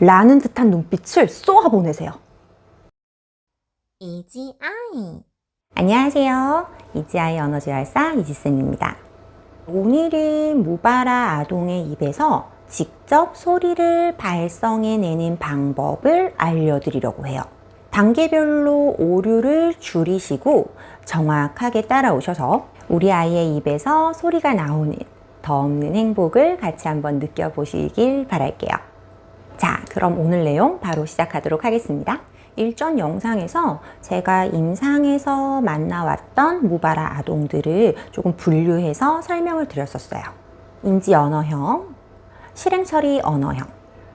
라는 듯한 눈빛을 쏘아 보내세요. 이지아이 안녕하세요. 이지아이 언어재활사 이지쌤입니다. 오늘은 무바라 아동의 입에서 직접 소리를 발성해내는 방법을 알려드리려고 해요. 단계별로 오류를 줄이시고 정확하게 따라오셔서 우리 아이의 입에서 소리가 나오는 더 없는 행복을 같이 한번 느껴보시길 바랄게요. 자, 그럼 오늘 내용 바로 시작하도록 하겠습니다. 일전 영상에서 제가 임상에서 만나왔던 무바라 아동들을 조금 분류해서 설명을 드렸었어요. 인지 언어형, 실행 처리 언어형,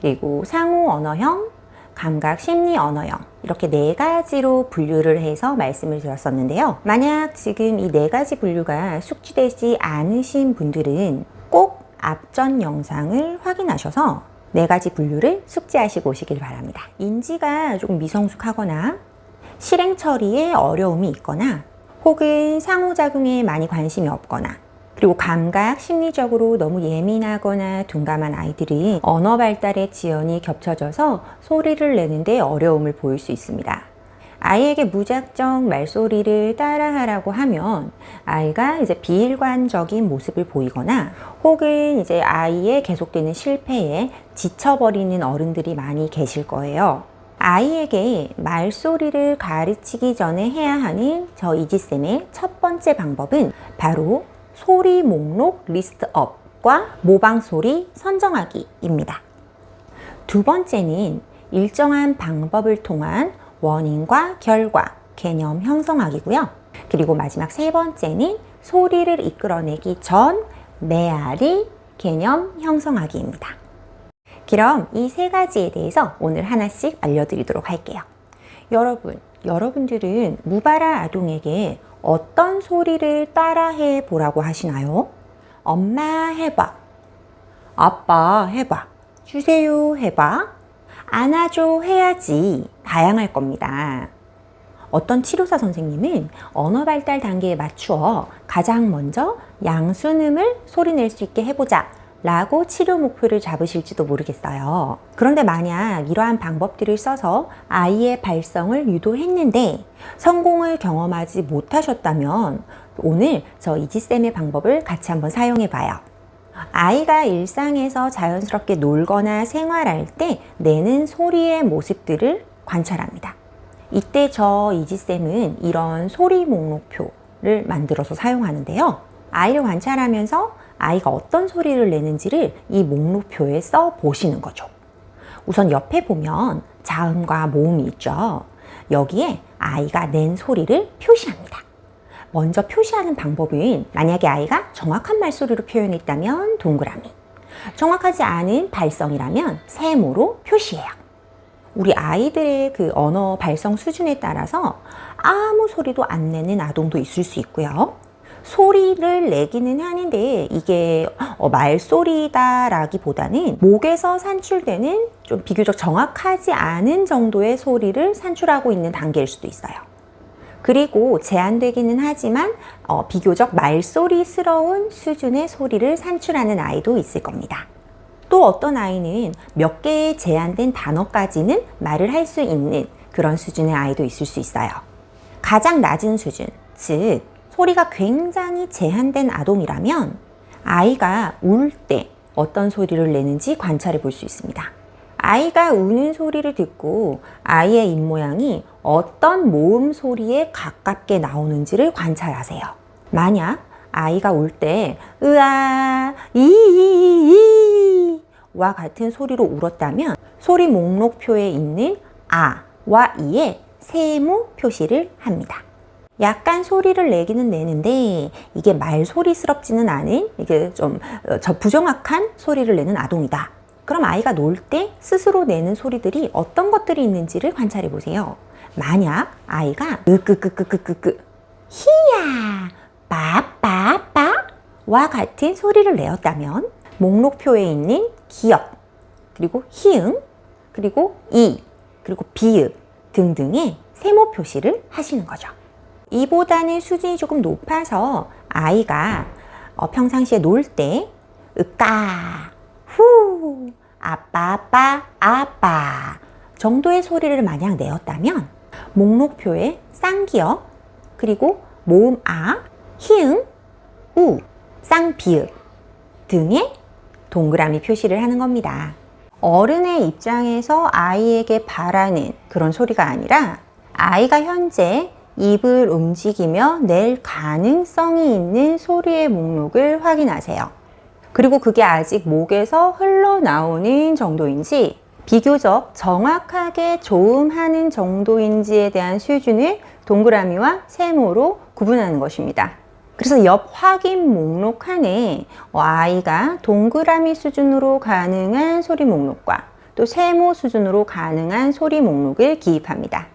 그리고 상호 언어형, 감각 심리 언어형 이렇게 네 가지로 분류를 해서 말씀을 드렸었는데요. 만약 지금 이 네 가지 분류가 숙지되지 않으신 분들은 꼭 앞전 영상을 확인하셔서 네 가지 분류를 숙지하시고 오시길 바랍니다. 인지가 조금 미성숙하거나 실행 처리에 어려움이 있거나 혹은 상호작용에 많이 관심이 없거나 그리고 감각, 심리적으로 너무 예민하거나 둔감한 아이들이 언어 발달의 지연이 겹쳐져서 소리를 내는데 어려움을 보일 수 있습니다. 아이에게 무작정 말소리를 따라하라고 하면 아이가 이제 비일관적인 모습을 보이거나 혹은 이제 아이의 계속되는 실패에 지쳐버리는 어른들이 많이 계실 거예요. 아이에게 말소리를 가르치기 전에 해야 하는 저 이지쌤의 첫 번째 방법은 바로 소리 목록 리스트업과 모방 소리 선정하기입니다. 두 번째는 일정한 방법을 통한 원인과 결과, 개념 형성하기고요. 그리고 마지막 세 번째는 소리를 이끌어내기 전 메아리 개념 형성하기입니다. 그럼 이 세 가지에 대해서 오늘 하나씩 알려드리도록 할게요. 여러분, 여러분들은 무바라 아동에게 어떤 소리를 따라해 보라고 하시나요? 엄마 해봐. 아빠 해봐. 주세요 해봐. 안아줘 해야지. 다양할 겁니다. 어떤 치료사 선생님은 언어 발달 단계에 맞추어 가장 먼저 양순음을 소리낼 수 있게 해보자. 라고 치료 목표를 잡으실지도 모르겠어요. 그런데 만약 이러한 방법들을 써서 아이의 발성을 유도했는데 성공을 경험하지 못하셨다면 오늘 저 이지쌤의 방법을 같이 한번 사용해 봐요. 아이가 일상에서 자연스럽게 놀거나 생활할 때 내는 소리의 모습들을 관찰합니다. 이때 저 이지쌤은 이런 소리 목록표를 만들어서 사용하는데요. 아이를 관찰하면서 아이가 어떤 소리를 내는지를 이 목록표에 써 보시는 거죠. 우선 옆에 보면 자음과 모음이 있죠. 여기에 아이가 낸 소리를 표시합니다. 먼저 표시하는 방법은 만약에 아이가 정확한 말소리로 표현했다면 동그라미, 정확하지 않은 발성이라면 세모로 표시해요. 우리 아이들의 그 언어 발성 수준에 따라서 아무 소리도 안 내는 아동도 있을 수 있고요. 소리를 내기는 하는데 이게 어, 말소리다라기보다는 목에서 산출되는 좀 비교적 정확하지 않은 정도의 소리를 산출하고 있는 단계일 수도 있어요. 그리고 제한되기는 하지만 어, 비교적 말소리스러운 수준의 소리를 산출하는 아이도 있을 겁니다. 또 어떤 아이는 몇 개의 제한된 단어까지는 말을 할 수 있는 그런 수준의 아이도 있을 수 있어요. 가장 낮은 수준, 즉 소리가 굉장히 제한된 아동이라면 아이가 울 때 어떤 소리를 내는지 관찰해 볼 수 있습니다. 아이가 우는 소리를 듣고 아이의 입모양이 어떤 모음 소리에 가깝게 나오는지를 관찰하세요. 만약 아이가 울때 으아 이이이와 같은 소리로 울었다면 소리 목록표에 있는 아와 이에 세모 표시를 합니다. 약간 소리를 내기는 내는데 이게 말소리스럽지는 않은 이게 좀 저 부정확한 소리를 내는 아동이다. 그럼 아이가 놀 때 스스로 내는 소리들이 어떤 것들이 있는지를 관찰해 보세요. 만약 아이가 으끄끄끄끄끄끄 히야 빠빠빠와 같은 소리를 내었다면 목록표에 있는 기역 그리고 히응 그리고 이 그리고 비읍 등등의 세모 표시를 하시는 거죠. 이보다는 수준이 조금 높아서 아이가 어, 평상시에 놀 때 으까 후 아빠, 아빠, 아빠 정도의 소리를 만약 내었다면 목록표에 쌍기역 그리고 모음 아, 히응, 우, 쌍비읍 등의 동그라미 표시를 하는 겁니다. 어른의 입장에서 아이에게 바라는 그런 소리가 아니라 아이가 현재 입을 움직이며 낼 가능성이 있는 소리의 목록을 확인하세요. 그리고 그게 아직 목에서 흘러나오는 정도인지 비교적 정확하게 조음하는 정도인지에 대한 수준을 동그라미와 세모로 구분하는 것입니다. 그래서 옆 확인 목록 칸에 어, 아이가 동그라미 수준으로 가능한 소리 목록과 또 세모 수준으로 가능한 소리 목록을 기입합니다.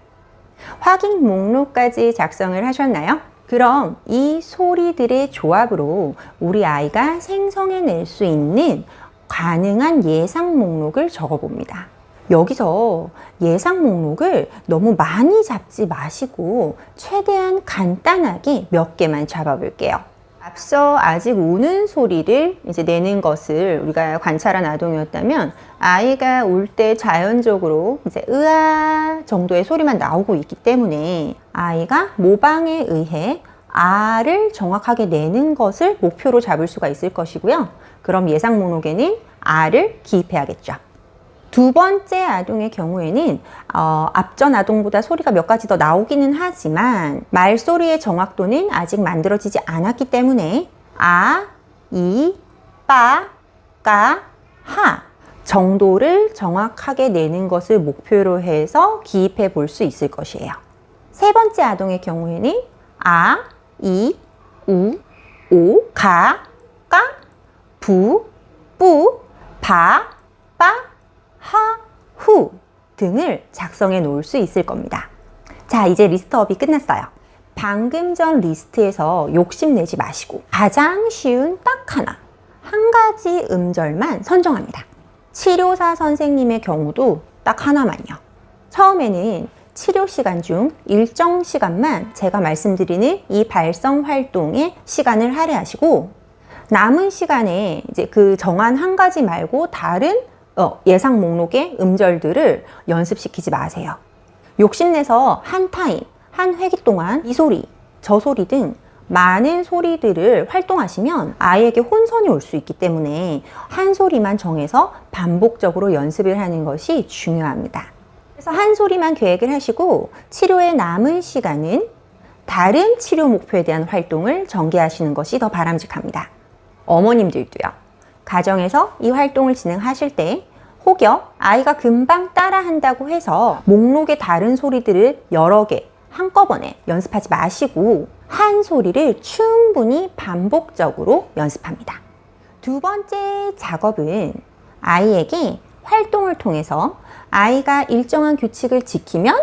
확인 목록까지 작성을 하셨나요? 그럼 이 소리들의 조합으로 우리 아이가 생성해낼 수 있는 가능한 예상 목록을 적어봅니다. 여기서 예상 목록을 너무 많이 잡지 마시고 최대한 간단하게 몇 개만 잡아볼게요. 앞서 아직 우는 소리를 이제 내는 것을 우리가 관찰한 아동이었다면 아이가 울 때 자연적으로 이제 으아 정도의 소리만 나오고 있기 때문에 아이가 모방에 의해 아를 정확하게 내는 것을 목표로 잡을 수가 있을 것이고요. 그럼 예상 목록에는 아를 기입해야겠죠. 두 번째 아동의 경우에는 어, 앞전 아동보다 소리가 몇 가지 더 나오기는 하지만 말소리의 정확도는 아직 만들어지지 않았기 때문에 아, 이, 빠, 까, 하 정도를 정확하게 내는 것을 목표로 해서 기입해 볼 수 있을 것이에요. 세 번째 아동의 경우에는 아, 이, 우, 오, 가, 까, 부, 뿌, 바, 빠, 하, 후 등을 작성해 놓을 수 있을 겁니다. 자, 이제 리스트업이 끝났어요. 방금 전 리스트에서 욕심내지 마시고 가장 쉬운 딱 하나, 한 가지 음절만 선정합니다. 치료사 선생님의 경우도 딱 하나만요. 처음에는 치료 시간 중 일정 시간만 제가 말씀드리는 이 발성 활동에 시간을 할애하시고 남은 시간에 이제 그 정한 한 가지 말고 다른 어, 예상 목록의 음절들을 연습시키지 마세요. 욕심내서 한 타임, 한 회기 동안 이 소리, 저 소리 등 많은 소리들을 활동하시면 아이에게 혼선이 올 수 있기 때문에 한 소리만 정해서 반복적으로 연습을 하는 것이 중요합니다. 그래서 한 소리만 계획을 하시고 치료의 남은 시간은 다른 치료 목표에 대한 활동을 전개하시는 것이 더 바람직합니다. 어머님들도요. 가정에서 이 활동을 진행하실 때 혹여 아이가 금방 따라한다고 해서 목록의 다른 소리들을 여러 개 한꺼번에 연습하지 마시고 한 소리를 충분히 반복적으로 연습합니다. 두 번째 작업은 아이에게 활동을 통해서 아이가 일정한 규칙을 지키면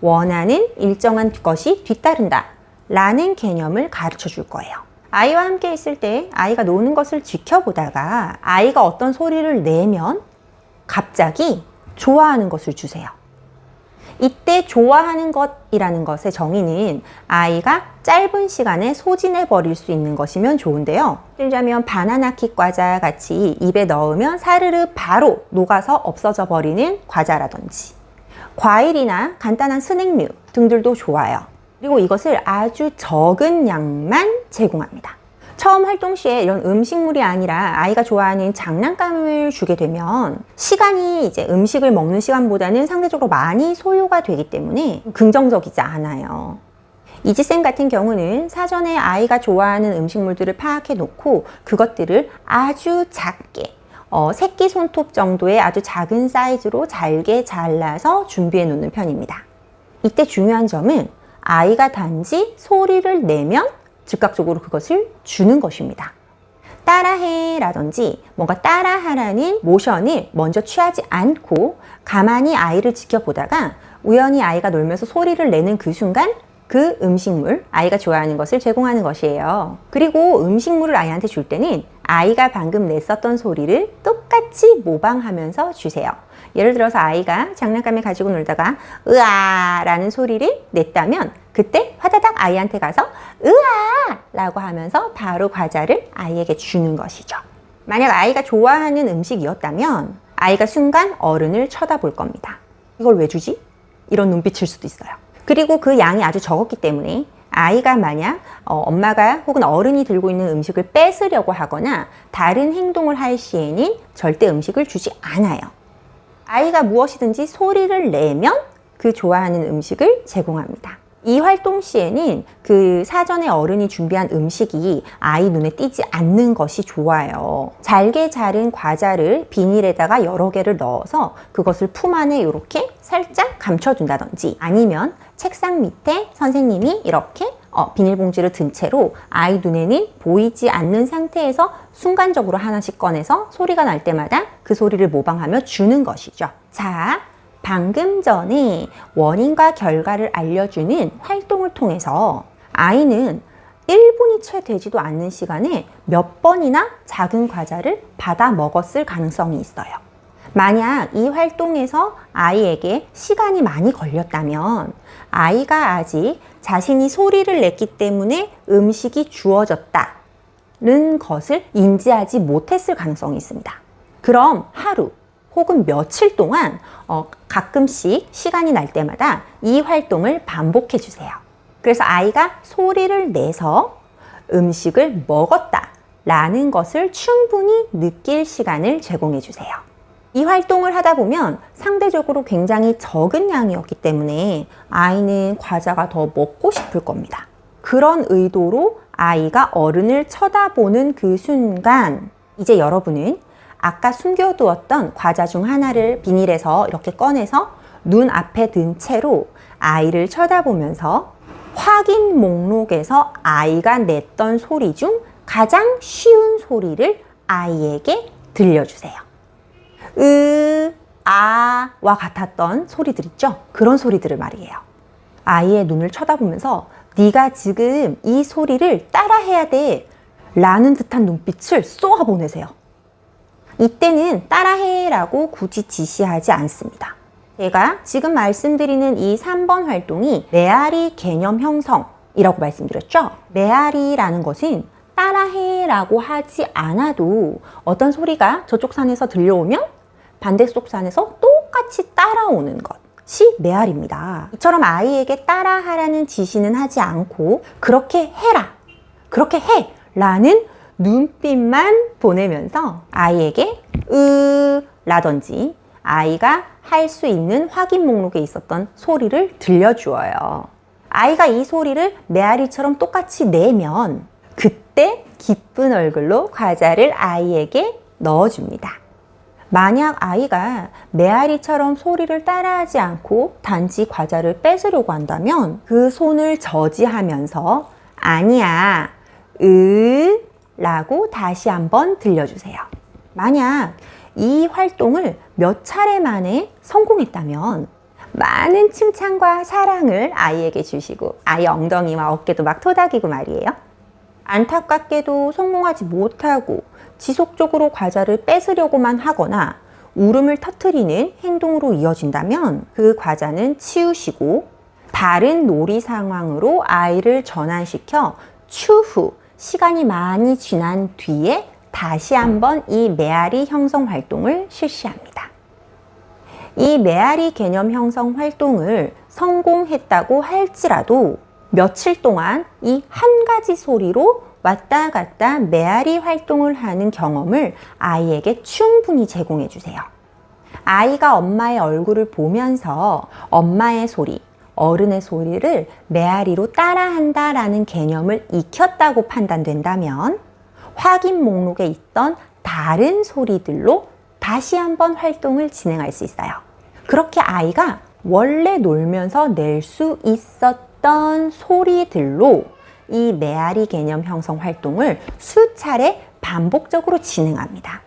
원하는 일정한 것이 뒤따른다 라는 개념을 가르쳐 줄 거예요. 아이와 함께 있을 때 아이가 노는 것을 지켜보다가 아이가 어떤 소리를 내면 갑자기 좋아하는 것을 주세요. 이때 좋아하는 것이라는 것의 정의는 아이가 짧은 시간에 소진해 버릴 수 있는 것이면 좋은데요. 들자면 바나나 킥 과자 같이 입에 넣으면 사르르 바로 녹아서 없어져 버리는 과자라든지 과일이나 간단한 스낵류 등들도 좋아요. 그리고 이것을 아주 적은 양만 제공합니다. 처음 활동 시에 이런 음식물이 아니라 아이가 좋아하는 장난감을 주게 되면 시간이 이제 음식을 먹는 시간보다는 상대적으로 많이 소요가 되기 때문에 긍정적이지 않아요. 이지쌤 같은 경우는 사전에 아이가 좋아하는 음식물들을 파악해 놓고 그것들을 아주 작게 어, 새끼 손톱 정도의 아주 작은 사이즈로 잘게 잘라서 준비해 놓는 편입니다. 이때 중요한 점은 아이가 단지 소리를 내면 즉각적으로 그것을 주는 것입니다. 따라해 라든지 뭔가 따라하라는 모션을 먼저 취하지 않고 가만히 아이를 지켜보다가 우연히 아이가 놀면서 소리를 내는 그 순간 그 음식물, 아이가 좋아하는 것을 제공하는 것이에요. 그리고 음식물을 아이한테 줄 때는 아이가 방금 냈었던 소리를 똑같이 모방하면서 주세요. 예를 들어서 아이가 장난감을 가지고 놀다가 으아 라는 소리를 냈다면 그때 화다닥 아이한테 가서 으아 라고 하면서 바로 과자를 아이에게 주는 것이죠. 만약 아이가 좋아하는 음식이었다면 아이가 순간 어른을 쳐다볼 겁니다. 이걸 왜 주지? 이런 눈빛일 수도 있어요. 그리고 그 양이 아주 적었기 때문에 아이가 만약 어, 엄마가 혹은 어른이 들고 있는 음식을 뺏으려고 하거나 다른 행동을 할 시에는 절대 음식을 주지 않아요. 아이가 무엇이든지 소리를 내면 그 좋아하는 음식을 제공합니다. 이 활동 시에는 그 사전에 어른이 준비한 음식이 아이 눈에 띄지 않는 것이 좋아요. 잘게 자른 과자를 비닐에다가 여러 개를 넣어서 그것을 품 안에 이렇게 살짝 감춰준다든지 아니면 책상 밑에 선생님이 이렇게 어, 비닐봉지를 든 채로 아이 눈에는 보이지 않는 상태에서 순간적으로 하나씩 꺼내서 소리가 날 때마다 그 소리를 모방하며 주는 것이죠. 자, 방금 전에 원인과 결과를 알려주는 활동을 통해서 아이는 1분이 채 되지도 않는 시간에 몇 번이나 작은 과자를 받아 먹었을 가능성이 있어요. 만약 이 활동에서 아이에게 시간이 많이 걸렸다면 아이가 아직 자신이 소리를 냈기 때문에 음식이 주어졌다는 것을 인지하지 못했을 가능성이 있습니다. 그럼 하루 혹은 며칠 동안 어, 가끔씩 시간이 날 때마다 이 활동을 반복해 주세요. 그래서 아이가 소리를 내서 음식을 먹었다 라는 것을 충분히 느낄 시간을 제공해 주세요. 이 활동을 하다 보면 상대적으로 굉장히 적은 양이었기 때문에 아이는 과자가 더 먹고 싶을 겁니다. 그런 의도로 아이가 어른을 쳐다보는 그 순간 이제 여러분은 아까 숨겨두었던 과자 중 하나를 비닐에서 이렇게 꺼내서 눈 앞에 든 채로 아이를 쳐다보면서 확인 목록에서 아이가 냈던 소리 중 가장 쉬운 소리를 아이에게 들려주세요. 으, 아, 와 같았던 소리들 있죠? 그런 소리들을 말이에요. 아이의 눈을 쳐다보면서 네가 지금 이 소리를 따라해야 돼 라는 듯한 눈빛을 쏘아 보내세요. 이때는 따라해라고 굳이 지시하지 않습니다. 제가 지금 말씀드리는 이 3번 활동이 메아리 개념 형성이라고 말씀드렸죠? 메아리라는 것은 따라해라고 하지 않아도 어떤 소리가 저쪽 산에서 들려오면 반대쪽 산에서 똑같이 따라오는 것이 메아리입니다. 이처럼 아이에게 따라하라는 지시는 하지 않고 그렇게 해라, 그렇게 해 라는 눈빛만 보내면서 아이에게 으 라든지 아이가 할 수 있는 확인 목록에 있었던 소리를 들려주어요. 아이가 이 소리를 메아리처럼 똑같이 내면 그때 기쁜 얼굴로 과자를 아이에게 넣어줍니다. 만약 아이가 메아리처럼 소리를 따라하지 않고 단지 과자를 뺏으려고 한다면 그 손을 저지하면서 아니야, 으, 라고 다시 한번 들려주세요. 만약 이 활동을 몇 차례 만에 성공했다면 많은 칭찬과 사랑을 아이에게 주시고 아이 엉덩이와 어깨도 막 토닥이고 말이에요. 안타깝게도 성공하지 못하고 지속적으로 과자를 뺏으려고만 하거나 울음을 터트리는 행동으로 이어진다면 그 과자는 치우시고 다른 놀이 상황으로 아이를 전환시켜 추후 시간이 많이 지난 뒤에 다시 한번 이 메아리 형성 활동을 실시합니다. 이 메아리 개념 형성 활동을 성공했다고 할지라도 며칠 동안 이 한 가지 소리로 왔다 갔다 메아리 활동을 하는 경험을 아이에게 충분히 제공해 주세요. 아이가 엄마의 얼굴을 보면서 엄마의 소리, 어른의 소리를 메아리로 따라한다라는 개념을 익혔다고 판단된다면 확인 목록에 있던 다른 소리들로 다시 한번 활동을 진행할 수 있어요. 그렇게 아이가 원래 놀면서 낼 수 있었 던 소리들로 이 메아리 개념 형성 활동을 수차례 반복적으로 진행합니다.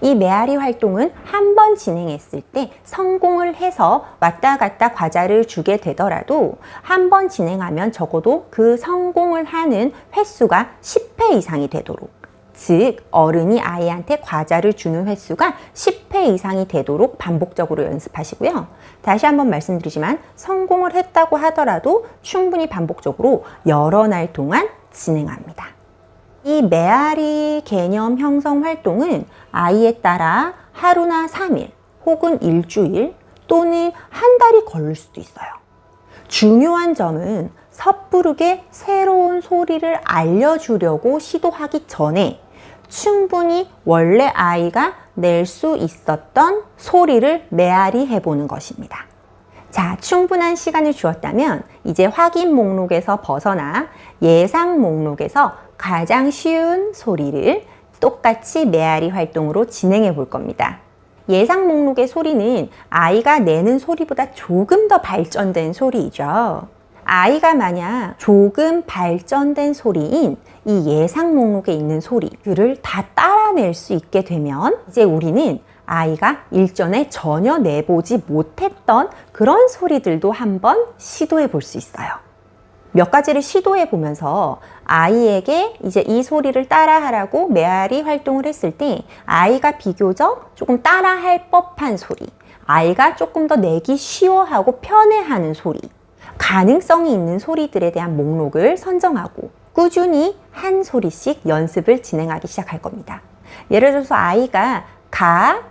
이 메아리 활동은 한 번 진행했을 때 성공을 해서 왔다 갔다 과자를 주게 되더라도 한 번 진행하면 적어도 그 성공을 하는 횟수가 10회 이상이 되도록 즉 어른이 아이한테 과자를 주는 횟수가 10회 이상이 되도록 반복적으로 연습하시고요. 다시 한번 말씀드리지만 성공을 했다고 하더라도 충분히 반복적으로 여러 날 동안 진행합니다. 이 메아리 개념 형성 활동은 아이에 따라 하루나 3일 혹은 일주일 또는 한 달이 걸릴 수도 있어요. 중요한 점은 섣부르게 새로운 소리를 알려주려고 시도하기 전에 충분히 원래 아이가 낼 수 있었던 소리를 메아리 해보는 것입니다. 자, 충분한 시간을 주었다면 이제 확인 목록에서 벗어나 예상 목록에서 가장 쉬운 소리를 똑같이 메아리 활동으로 진행해 볼 겁니다. 예상 목록의 소리는 아이가 내는 소리보다 조금 더 발전된 소리이죠. 아이가 만약 조금 발전된 소리인 이 예상 목록에 있는 소리들을 다 따라낼 수 있게 되면 이제 우리는 아이가 일전에 전혀 내보지 못했던 그런 소리들도 한번 시도해 볼 수 있어요. 몇 가지를 시도해 보면서 아이에게 이제 이 소리를 따라하라고 메아리 활동을 했을 때 아이가 비교적 조금 따라할 법한 소리, 아이가 조금 더 내기 쉬워하고 편해하는 소리, 가능성이 있는 소리들에 대한 목록을 선정하고 꾸준히 한 소리씩 연습을 진행하기 시작할 겁니다. 예를 들어서 아이가 가,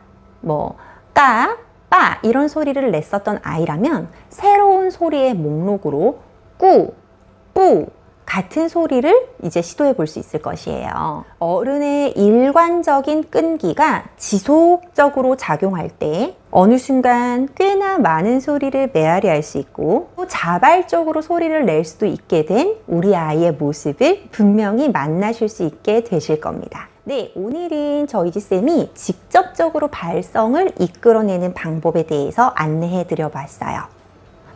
뭐, 까, 빠 이런 소리를 냈었던 아이라면 새로운 소리의 목록으로 꾸, 뿌 같은 소리를 이제 시도해 볼 수 있을 것이에요. 어른의 일관적인 끈기가 지속적으로 작용할 때 어느 순간 꽤나 많은 소리를 메아리 할 수 있고 또 자발적으로 소리를 낼 수도 있게 된 우리 아이의 모습을 분명히 만나실 수 있게 되실 겁니다. 네, 오늘은 저희 지쌤이 직접적으로 발성을 이끌어내는 방법에 대해서 안내해 드려 봤어요.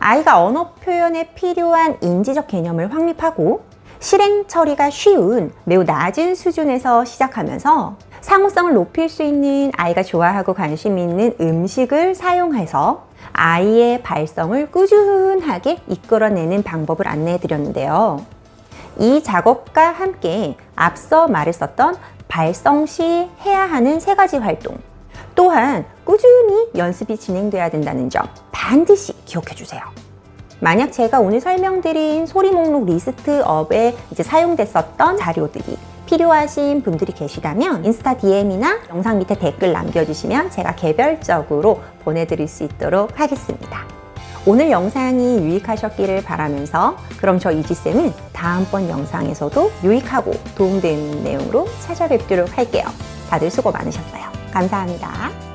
아이가 언어 표현에 필요한 인지적 개념을 확립하고 실행 처리가 쉬운 매우 낮은 수준에서 시작하면서 상호성을 높일 수 있는 아이가 좋아하고 관심 있는 음식을 사용해서 아이의 발성을 꾸준하게 이끌어내는 방법을 안내해 드렸는데요. 이 작업과 함께 앞서 말했었던 발성 시 해야 하는 세 가지 활동 또한 꾸준히 연습이 진행돼야 된다는 점 반드시 기억해 주세요. 만약 제가 오늘 설명드린 소리 목록 리스트업에 이제 사용됐었던 자료들이 필요하신 분들이 계시다면 인스타 DM이나 영상 밑에 댓글 남겨주시면 제가 개별적으로 보내드릴 수 있도록 하겠습니다. 오늘 영상이 유익하셨기를 바라면서 그럼 저 이지쌤은 다음번 영상에서도 유익하고 도움되는 내용으로 찾아뵙도록 할게요. 다들 수고 많으셨어요. 감사합니다.